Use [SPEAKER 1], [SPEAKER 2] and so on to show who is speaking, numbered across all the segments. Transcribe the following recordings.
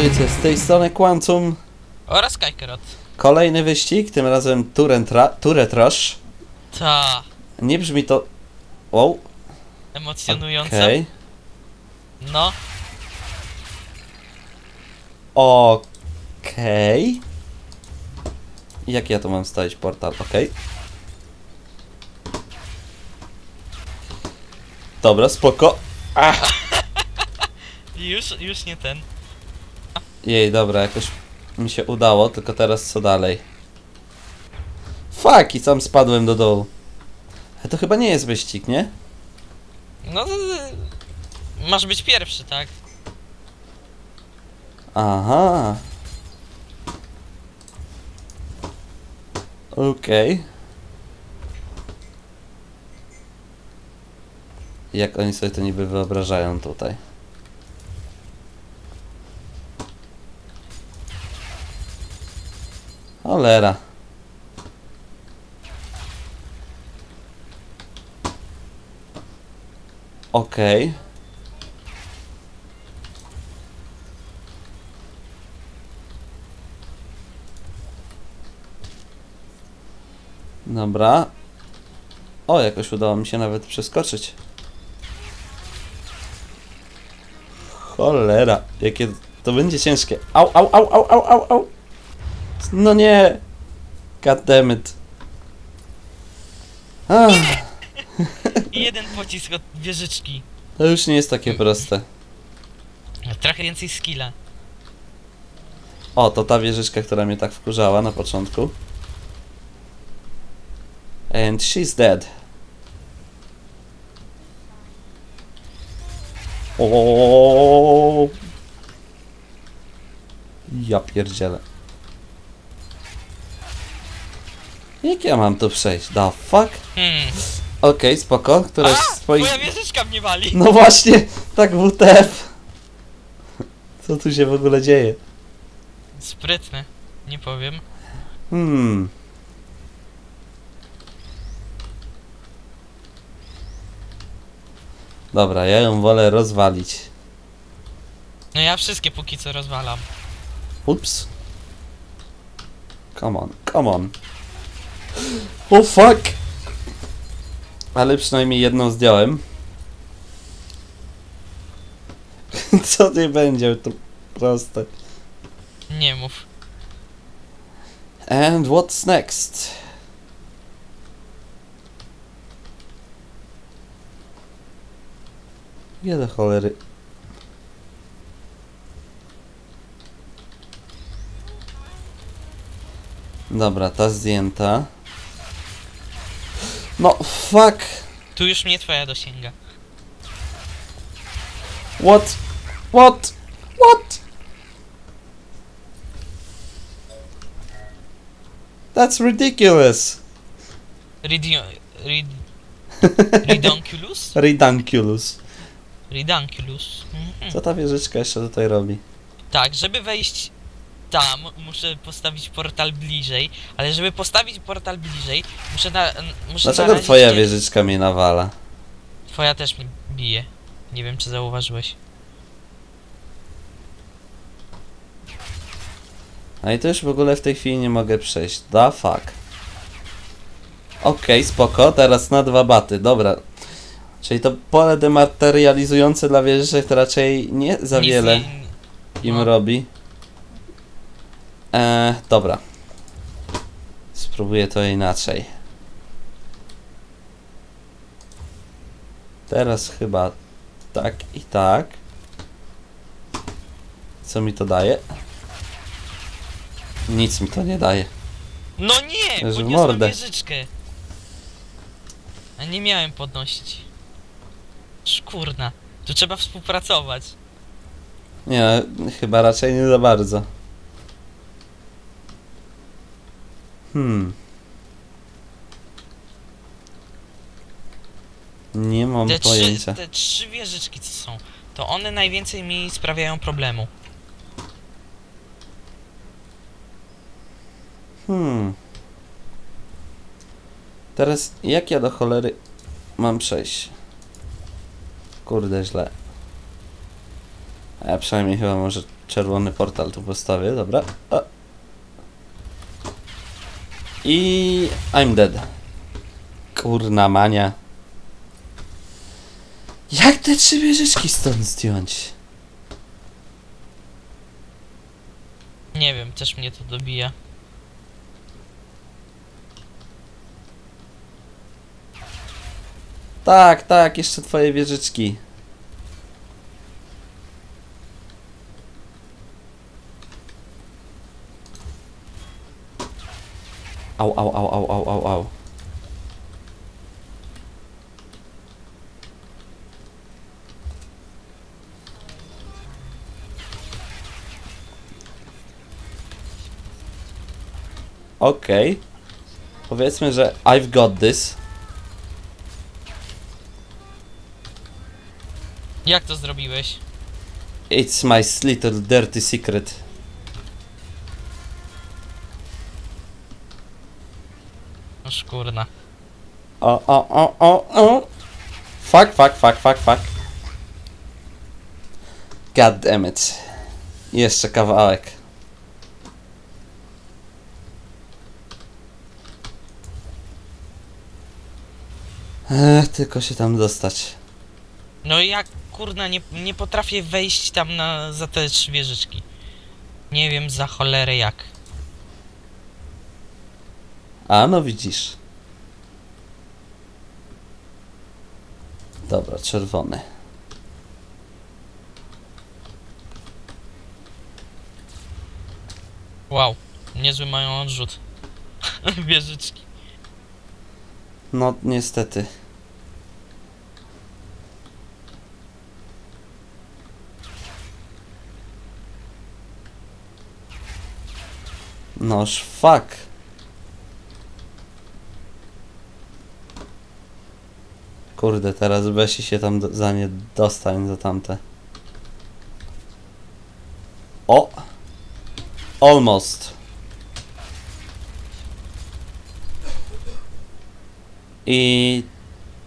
[SPEAKER 1] Witajcie z tej strony Quantum.
[SPEAKER 2] Oraz Kajkerot.
[SPEAKER 1] Kolejny wyścig, tym razem Turret Rush.
[SPEAKER 2] Ta
[SPEAKER 1] Nie brzmi to... Wow,
[SPEAKER 2] emocjonująca.
[SPEAKER 1] okej.
[SPEAKER 2] No,
[SPEAKER 1] Okej. Jak ja tu mam stawić portal? Okej. Dobra, spoko.
[SPEAKER 2] już, już nie ten.
[SPEAKER 1] Jej, dobra, jakoś mi się udało, tylko teraz co dalej? Fuck, i sam spadłem do dołu. Ale to chyba nie jest wyścig, nie?
[SPEAKER 2] No, y, masz być pierwszy, tak?
[SPEAKER 1] Aha. Okej. Jak oni sobie to niby wyobrażają tutaj? Cholera. Okej. Dobra. O, jakoś udało mi się nawet przeskoczyć. Cholera, jakie to będzie ciężkie. Au, au, au, au, au, au, au. No nie. God damn it. Ach,
[SPEAKER 2] I jeden pocisk od wieżyczki.
[SPEAKER 1] to już nie jest takie proste.
[SPEAKER 2] Trochę więcej skilla.
[SPEAKER 1] O, to ta wieżyczka, która mnie tak wkurzała na początku. And she's dead. O. Ja pierdzielę. Jak ja mam tu przejść? The fuck?
[SPEAKER 2] Hmm.
[SPEAKER 1] Okej, spoko. Któraś
[SPEAKER 2] A!
[SPEAKER 1] z swoich...
[SPEAKER 2] Twoja wieżyczka mnie wali!
[SPEAKER 1] No właśnie, tak WTF. Co tu się w ogóle dzieje?
[SPEAKER 2] Sprytne. Nie powiem.
[SPEAKER 1] Hmm. Dobra, ja ją wolę rozwalić.
[SPEAKER 2] No ja wszystkie póki co rozwalam.
[SPEAKER 1] Ups. Come on, come on. Oh fuck! Ale przynajmniej jedną zdjąłem. Co nie będzie to proste.
[SPEAKER 2] Nie mów.
[SPEAKER 1] And what's next? Gdzie do cholery? Dobra, ta zdjęta. No, fuck!
[SPEAKER 2] Tu już mnie twoja dosięga.
[SPEAKER 1] What? What? What? That's ridiculous!
[SPEAKER 2] Ridio... Rid... Ridonculus?
[SPEAKER 1] Redunculous.
[SPEAKER 2] Ridonculus. Mhm.
[SPEAKER 1] Co ta wieżyczka jeszcze tutaj robi?
[SPEAKER 2] Tak, żeby wejść tam, muszę postawić portal bliżej, ale żeby postawić portal bliżej, muszę na... Muszę
[SPEAKER 1] Dlaczego
[SPEAKER 2] narazić
[SPEAKER 1] twoja wieżyczka mnie nawala?
[SPEAKER 2] Twoja też mnie bije. Nie wiem, czy zauważyłeś.
[SPEAKER 1] A i to już w ogóle w tej chwili nie mogę przejść. Da fuck. Okej, spoko, teraz na dwa baty, dobra. Czyli to pole dematerializujące dla wieżyczek to raczej nie za
[SPEAKER 2] Nic
[SPEAKER 1] wiele
[SPEAKER 2] nie-
[SPEAKER 1] im
[SPEAKER 2] no.
[SPEAKER 1] robi. Eee, dobra. Spróbuję to inaczej. Teraz chyba tak i tak. Co mi to daje? Nic mi to nie daje.
[SPEAKER 2] No nie! Podniosłem
[SPEAKER 1] mordę.
[SPEAKER 2] wieżyczkę. A nie miałem podnosić. Szkurna. Tu trzeba współpracować.
[SPEAKER 1] Nie, chyba raczej nie za bardzo. Hmm. Nie mam
[SPEAKER 2] Te trzy,
[SPEAKER 1] pojęcia.
[SPEAKER 2] te trzy wieżyczki co są, to one najwięcej mi sprawiają problemu.
[SPEAKER 1] Hmm. Teraz jak ja do cholery mam przejść? Kurde, źle. A ja przynajmniej chyba może czerwony portal tu postawię, dobra. O. I I'm dead. Kurna mania. Jak te trzy wieżyczki stąd zdjąć?
[SPEAKER 2] Nie wiem, też mnie to dobija.
[SPEAKER 1] Tak, tak, jeszcze twoje wieżyczki. Au, au, au, au, au, au, au. Okej. Powiedzmy, że I've got this.
[SPEAKER 2] Jak to zrobiłeś?
[SPEAKER 1] It's my little dirty secret.
[SPEAKER 2] Szkurna.
[SPEAKER 1] O, o, o, o, o. Fuck, fuck, fuck, fuck, fuck. God damn it. Jeszcze kawałek. Ech, tylko się tam dostać.
[SPEAKER 2] No jak kurna nie, nie potrafię wejść tam na, za te trzy wieżyczki. Nie wiem za cholerę jak.
[SPEAKER 1] A no widzisz. Dobra, czerwony.
[SPEAKER 2] Wow, niezły mają odrzut. wieżyczki.
[SPEAKER 1] No niestety. Noż fuck. Kurde, teraz Besi się tam do, za nie dostań za tamte. O! Almost. I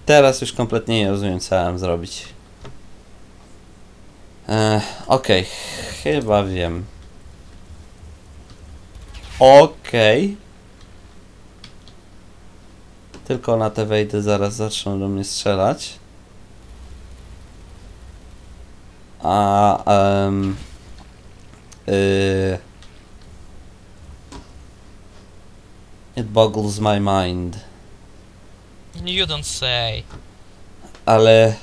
[SPEAKER 1] teraz już kompletnie nie rozumiem, co mam zrobić. E, Okej, chyba wiem. Okej. Tylko na te wejdę, zaraz zaczną do mnie strzelać. A, y, It boggles my mind.
[SPEAKER 2] You don't say.
[SPEAKER 1] ale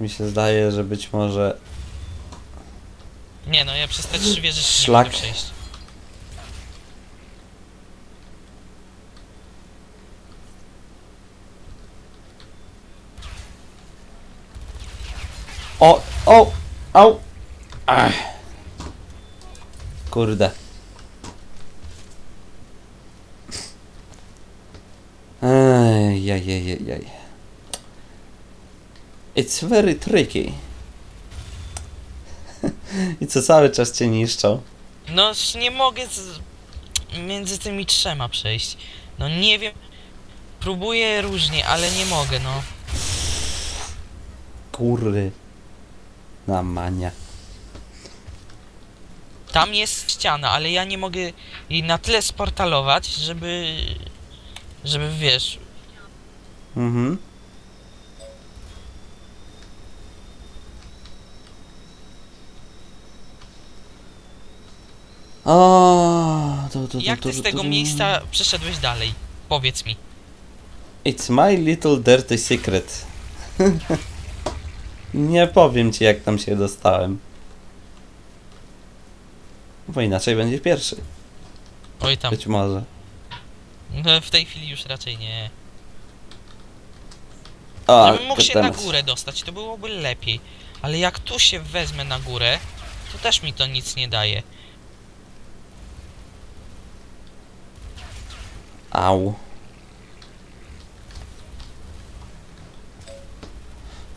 [SPEAKER 1] mi się zdaje, że być może
[SPEAKER 2] Nie no, ja przez te trzy wieżyczki nie
[SPEAKER 1] Szlak.
[SPEAKER 2] mogę przejść.
[SPEAKER 1] O, o, au, Ach. kurde. Ejjajajajaj. It's very tricky. I co cały czas cię niszczą.
[SPEAKER 2] No już nie mogę z... między tymi trzema przejść. No nie wiem. Próbuję różnie, ale nie mogę, no.
[SPEAKER 1] Kurry. Na mania.
[SPEAKER 2] Tam jest ściana, ale ja nie mogę jej na tyle sportalować, żeby... Żeby, wiesz...
[SPEAKER 1] Mhm. O, to, to, to,
[SPEAKER 2] Jak ty z tego miejsca przeszedłeś dalej? Powiedz mi.
[SPEAKER 1] It's my little dirty secret. Nie powiem ci, jak tam się dostałem. Bo inaczej będzie pierwszy.
[SPEAKER 2] Oj tam.
[SPEAKER 1] Być może.
[SPEAKER 2] No, w tej chwili już raczej nie.
[SPEAKER 1] A,
[SPEAKER 2] Żebym mógł się na górę dostać, to byłoby lepiej. Ale jak tu się wezmę na górę, to też mi to nic nie daje.
[SPEAKER 1] Au.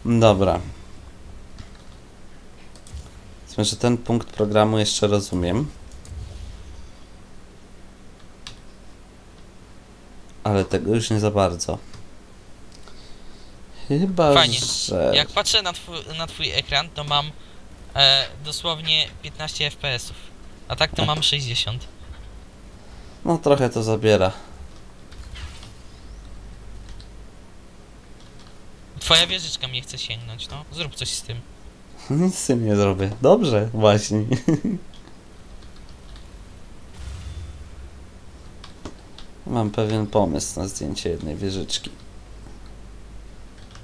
[SPEAKER 1] Dobra. Powiedzmy, że ten punkt programu jeszcze rozumiem. Ale tego już nie za bardzo. Chyba,
[SPEAKER 2] Fajnie.
[SPEAKER 1] że...
[SPEAKER 2] Jak patrzę na twój, na twój ekran, to mam E, dosłownie 15 FPS-ów. A tak to mam 60.
[SPEAKER 1] No trochę to zabiera.
[SPEAKER 2] Twoja wieżyczka mnie chce sięgnąć, no. Zrób coś z tym.
[SPEAKER 1] Nic z tym nie zrobię. Dobrze, właśnie. Mam pewien pomysł na zdjęcie jednej wieżyczki.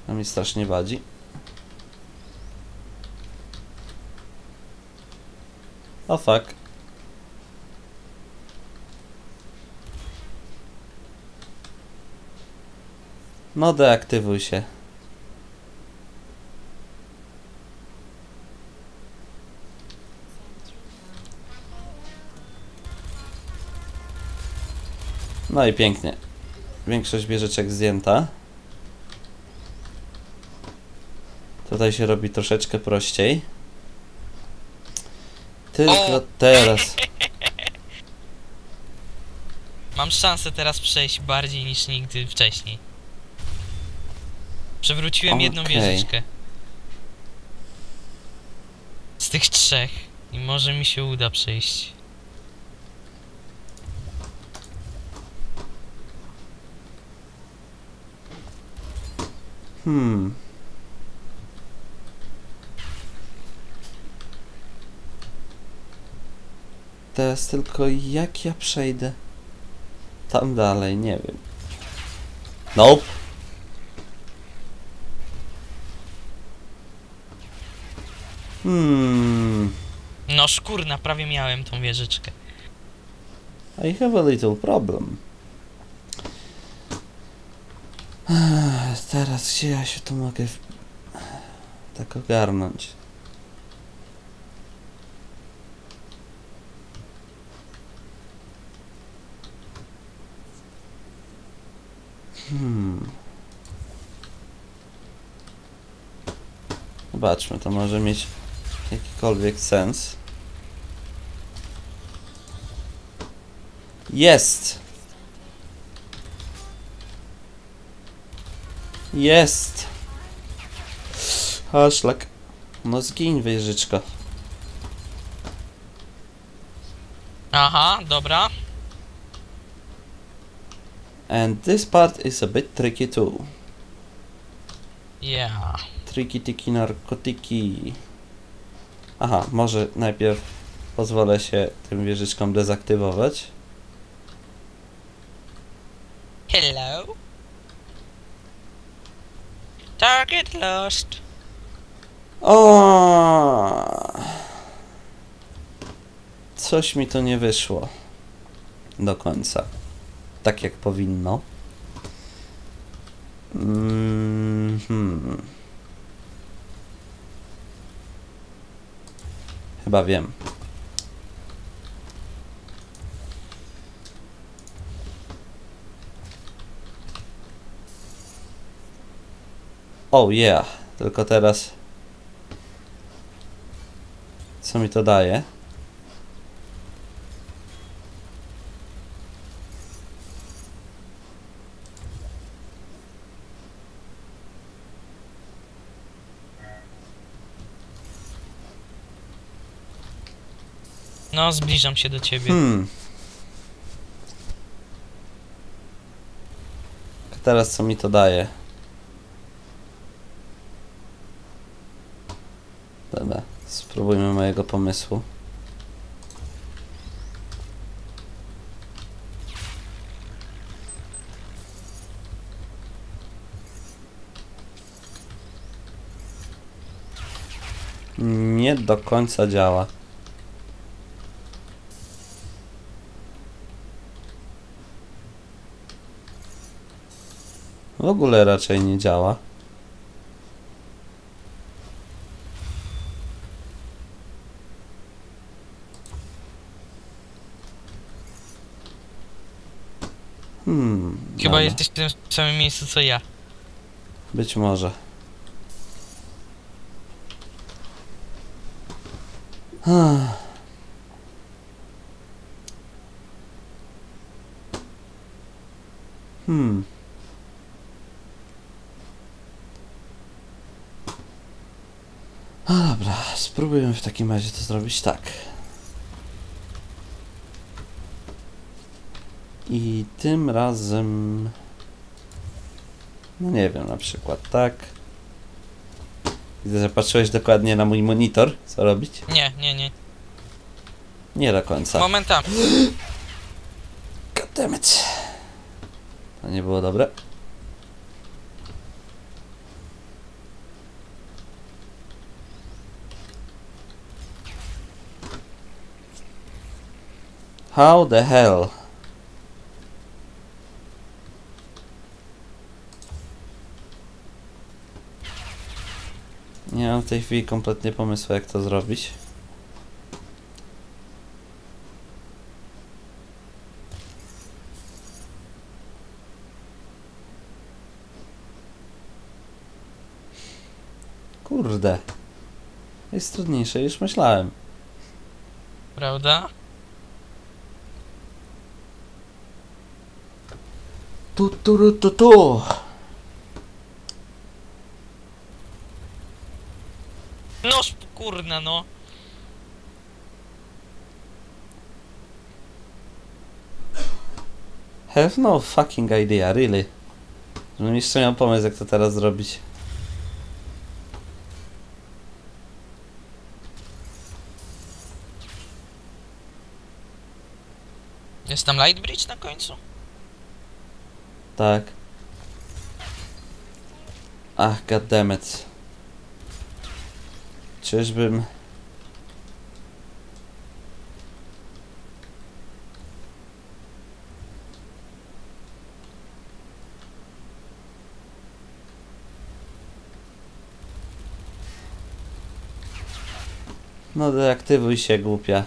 [SPEAKER 1] A mi strasznie wadzi. O fuck. No deaktywuj się. No i pięknie. Większość wieżyczek zdjęta. Tutaj się robi troszeczkę prościej. Tylko teraz.
[SPEAKER 2] Mam szansę teraz przejść bardziej niż nigdy wcześniej. Przewróciłem jedną
[SPEAKER 1] Okej.
[SPEAKER 2] wieżyczkę. Z tych trzech. I może mi się uda przejść.
[SPEAKER 1] Hmm. Teraz tylko jak ja przejdę tam dalej, nie wiem. Nope. Hmm.
[SPEAKER 2] No szkurna, prawie miałem tą wieżyczkę.
[SPEAKER 1] I have a little problem. Teraz gdzie ja się tu mogę tak ogarnąć? Hmm. Zobaczmy, to może mieć jakikolwiek sens. Jest! Jest! A szlak. No zgiń wieżyczka.
[SPEAKER 2] Aha, dobra.
[SPEAKER 1] And this part is a bit tricky too.
[SPEAKER 2] Yeah.
[SPEAKER 1] Tricky tiki narkotyki. Aha, może najpierw pozwolę się tym wieżyczkom dezaktywować. Coś mi to nie wyszło do końca. Tak jak powinno. Mm, hmm. Chyba wiem. Oh yeah. Tylko teraz co mi to daje?
[SPEAKER 2] No, zbliżam się do ciebie.
[SPEAKER 1] Hmm. A Teraz co mi to daje? Pomysłu. Nie do końca działa. W ogóle raczej nie działa. Hmm.
[SPEAKER 2] Chyba jesteś w tym samym miejscu co ja.
[SPEAKER 1] Być może. Ah. Hmm. No dobra, spróbujemy w takim razie to zrobić tak. I tym razem... No nie wiem, na przykład tak. Widzę, że patrzyłeś dokładnie na mój monitor. Co robić?
[SPEAKER 2] Nie, nie, nie.
[SPEAKER 1] Nie do końca.
[SPEAKER 2] Momentami.
[SPEAKER 1] Goddammit. To nie było dobre. How the hell? Nie mam w tej chwili kompletnie pomysłu jak to zrobić. Kurde. Jest trudniejsze niż myślałem.
[SPEAKER 2] Prawda?
[SPEAKER 1] Tu, tu, tu, tu, tu.
[SPEAKER 2] Noż kurna no.
[SPEAKER 1] Have no fucking idea, really. Żebym jeszcze miał pomysł, jak to teraz zrobić.
[SPEAKER 2] Jest tam light bridge na końcu?
[SPEAKER 1] Tak. Ach, goddammit. Czyżbym... No deaktywuj się, głupia.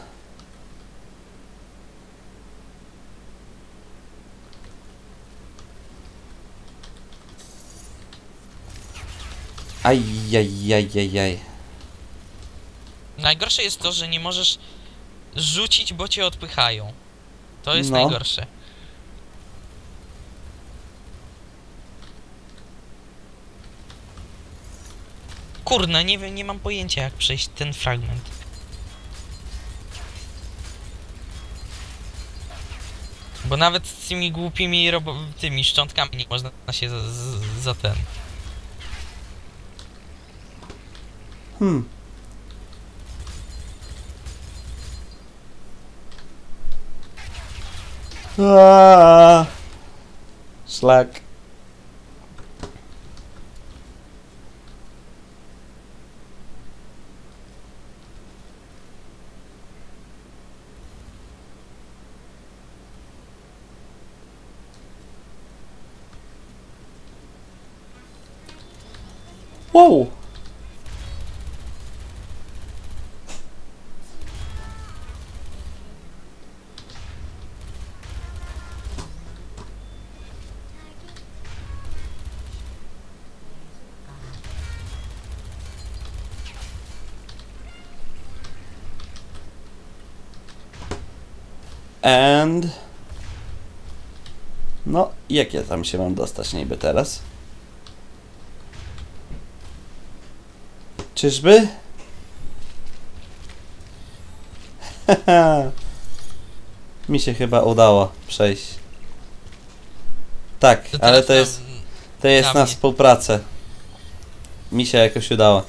[SPEAKER 1] Ajajajajaj.
[SPEAKER 2] Najgorsze jest to, że nie możesz rzucić, bo cię odpychają. To jest
[SPEAKER 1] No.
[SPEAKER 2] najgorsze. Kurna, nie wiem, nie mam pojęcia jak przejść ten fragment. Bo nawet z tymi głupimi tymi szczątkami nie można się za, za, za ten.
[SPEAKER 1] Hmm. Aaaa. Szlak. Wow! And... No, jak ja tam się mam dostać niby teraz? Czyżby? Mi się chyba udało przejść. Tak, ale to jest, to jest na współpracę. Mi się jakoś udało.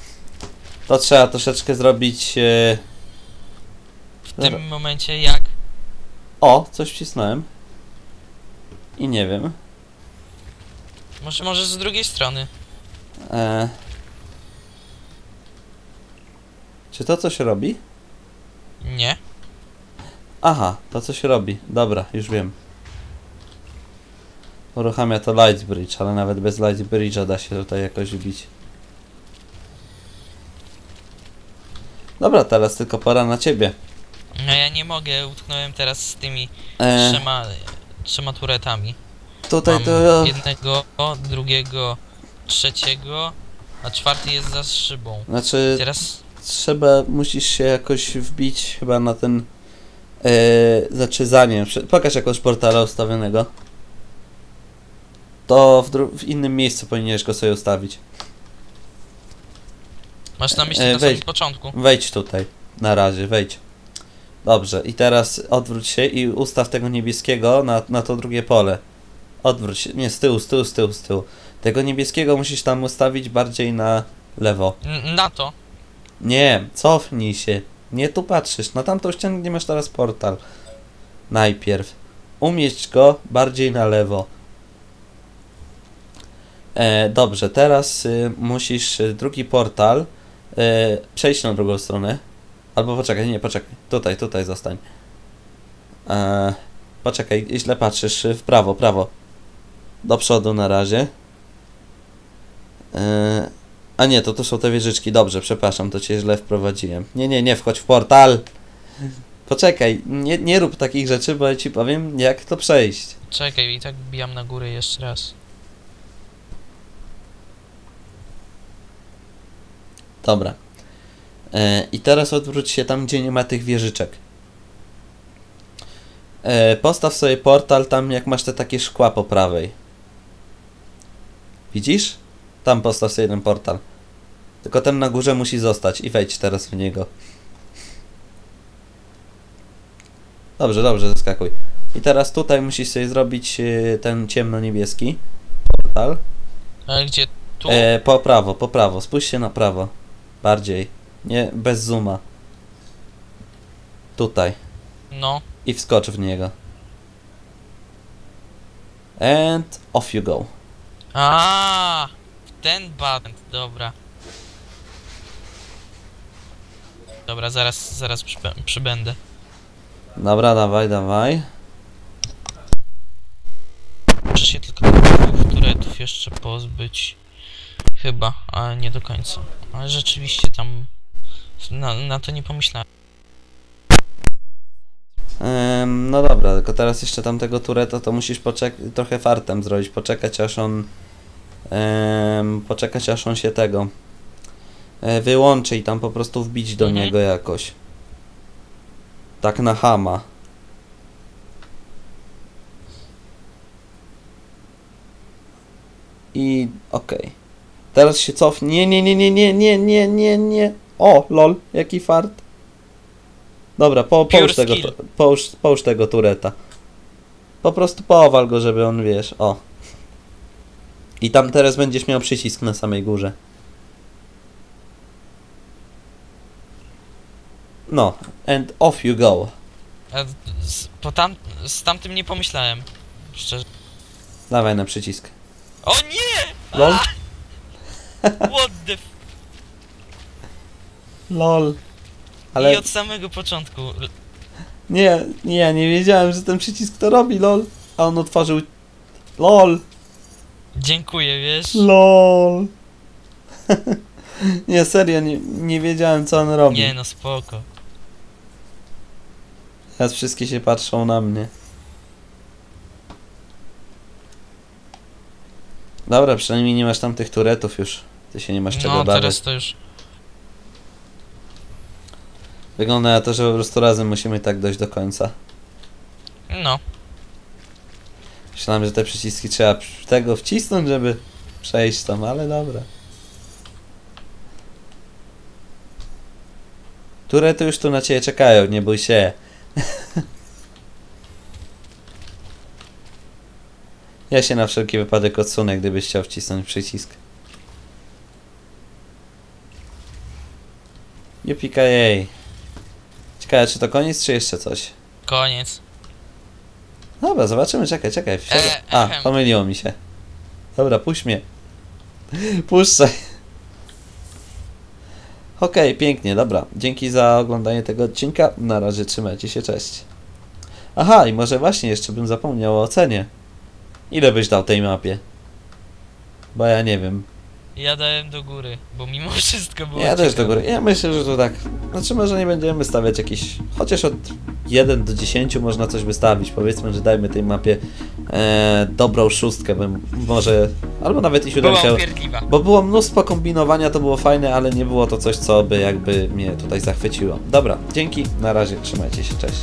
[SPEAKER 1] To trzeba troszeczkę zrobić... E...
[SPEAKER 2] W tym momencie jak?
[SPEAKER 1] O, coś wcisnąłem. I nie wiem.
[SPEAKER 2] Może, może z drugiej strony.
[SPEAKER 1] E... Czy to coś robi?
[SPEAKER 2] Nie.
[SPEAKER 1] Aha, to coś robi. Dobra, już wiem. Uruchamia to Light Bridge, ale nawet bez Light Bridge'a da się tutaj jakoś wbić. Dobra, teraz tylko pora na ciebie.
[SPEAKER 2] No ja nie mogę, utknąłem teraz z tymi
[SPEAKER 1] E,
[SPEAKER 2] trzema, trzema turetami.
[SPEAKER 1] tutaj
[SPEAKER 2] Mam
[SPEAKER 1] to...
[SPEAKER 2] jednego, drugiego, trzeciego, a czwarty jest za szybą.
[SPEAKER 1] Znaczy,
[SPEAKER 2] Teraz
[SPEAKER 1] trzeba, musisz się jakoś wbić chyba na ten... E, znaczy zanim, pokaż jakoś portala ustawionego. To w, w innym miejscu powinieneś go sobie ustawić.
[SPEAKER 2] Masz na myśli
[SPEAKER 1] E,
[SPEAKER 2] na
[SPEAKER 1] wejdź.
[SPEAKER 2] samym początku.
[SPEAKER 1] Wejdź tutaj. Na razie, wejdź. Dobrze, i teraz odwróć się i ustaw tego niebieskiego na, na to drugie pole. Odwróć się. Nie, z tyłu, z tyłu, z tyłu, z tyłu. Tego niebieskiego musisz tam ustawić bardziej na lewo.
[SPEAKER 2] N- na to.
[SPEAKER 1] Nie, cofnij się. Nie tu patrzysz. Na tamtą ścianę gdzie masz teraz portal. Najpierw. Umieść go bardziej na lewo. E, dobrze, teraz y, musisz y, drugi portal y, przejść na drugą stronę. Albo poczekaj, nie, poczekaj. Tutaj, tutaj zostań. E, poczekaj, źle patrzysz. W prawo, prawo. Do przodu na razie. E, a nie, to tu są te wieżyczki. Dobrze, przepraszam, to cię źle wprowadziłem. Nie, nie, nie, wchodź w portal. Poczekaj, nie, nie rób takich rzeczy, bo ja ci powiem, jak to przejść.
[SPEAKER 2] Czekaj, i tak bijam na górę jeszcze raz.
[SPEAKER 1] Dobra. E, I teraz odwróć się tam, gdzie nie ma tych wieżyczek. E, postaw sobie portal tam, jak masz te takie szkła po prawej. Widzisz? Tam postaw sobie jeden portal. Tylko ten na górze musi zostać i wejdź teraz w niego. Dobrze, dobrze, zeskakuj. I teraz tutaj musisz sobie zrobić e, ten ciemno-niebieski portal.
[SPEAKER 2] Ale gdzie? Tu?
[SPEAKER 1] E, po prawo, po prawo. Spójrz się na prawo. Bardziej. Nie, bez zooma. Tutaj.
[SPEAKER 2] No.
[SPEAKER 1] I wskocz w niego. And off you go.
[SPEAKER 2] A, ten button, dobra. Dobra, zaraz, zaraz przybę przybędę.
[SPEAKER 1] Dobra, dawaj, dawaj.
[SPEAKER 2] Muszę się tylko turetów jeszcze pozbyć. Chyba, ale nie do końca. Ale rzeczywiście tam na, na to nie pomyślałem.
[SPEAKER 1] Em, no dobra, tylko teraz jeszcze tamtego tureta to musisz trochę fartem zrobić, poczekać aż on em, poczekać aż on się tego e, wyłączy i tam po prostu wbić do
[SPEAKER 2] Mhm.
[SPEAKER 1] niego jakoś. Tak na hama. I okej. Teraz się cofnie. Nie, nie, nie, nie, nie, nie, nie, nie, nie. O, lol, jaki fart. Dobra, po,
[SPEAKER 2] Pure
[SPEAKER 1] połóż, tego,
[SPEAKER 2] skill.
[SPEAKER 1] połóż, połóż tego tureta. Po prostu powal go, żeby on, wiesz, o. I tam teraz będziesz miał przycisk na samej górze. No, and off you go.
[SPEAKER 2] A z, po tam, z tamtym nie pomyślałem. Szczerze.
[SPEAKER 1] Dawaj na przycisk.
[SPEAKER 2] O nie!
[SPEAKER 1] Lol.
[SPEAKER 2] What the f...
[SPEAKER 1] Lol.
[SPEAKER 2] I
[SPEAKER 1] Ale
[SPEAKER 2] od samego początku.
[SPEAKER 1] Nie, nie, nie wiedziałem, że ten przycisk to robi, lol. A on otworzył... LOL.
[SPEAKER 2] Dziękuję, wiesz?
[SPEAKER 1] LOL. nie, serio, nie, nie wiedziałem co on robi.
[SPEAKER 2] Nie no, spoko.
[SPEAKER 1] Teraz wszystkie się patrzą na mnie. Dobra, przynajmniej nie masz tam tych turetów już. Ty się nie masz czego
[SPEAKER 2] No,
[SPEAKER 1] bawić.
[SPEAKER 2] teraz to już...
[SPEAKER 1] Wygląda na to, że po prostu razem musimy tak dojść do końca.
[SPEAKER 2] No.
[SPEAKER 1] Myślałem, że te przyciski trzeba tego wcisnąć, żeby przejść tam, ale dobra. Turety już tu na ciebie czekają, nie bój się. ja się na wszelki wypadek odsunę, gdybyś chciał wcisnąć przycisk. Jupika jej. Ciekawe, czy to koniec, czy jeszcze coś?
[SPEAKER 2] Koniec.
[SPEAKER 1] Dobra, zobaczymy, czekaj, czekaj. Wsiadam.
[SPEAKER 2] E,
[SPEAKER 1] A,
[SPEAKER 2] ehem.
[SPEAKER 1] pomyliło mi się. Dobra, puść mnie. Puszczaj. Okej, pięknie, dobra. Dzięki za oglądanie tego odcinka. Na razie trzymajcie się, cześć. Aha, i może właśnie jeszcze bym zapomniał o ocenie. Ile byś dał tej mapie? Bo ja nie wiem.
[SPEAKER 2] Ja dałem do góry, bo mimo wszystko było
[SPEAKER 1] Ja też do góry. Ja myślę, że to tak. Znaczy może nie będziemy stawiać jakiś. Chociaż od 1 do 10 można coś wystawić. Powiedzmy, że dajmy tej mapie e, dobrą szóstkę, bym może. Albo nawet i
[SPEAKER 2] Była
[SPEAKER 1] siódemkę.
[SPEAKER 2] upierdliwa.
[SPEAKER 1] Bo było mnóstwo kombinowania, to było fajne, ale nie było to coś, co by jakby mnie tutaj zachwyciło. Dobra, dzięki, na razie, trzymajcie się, cześć.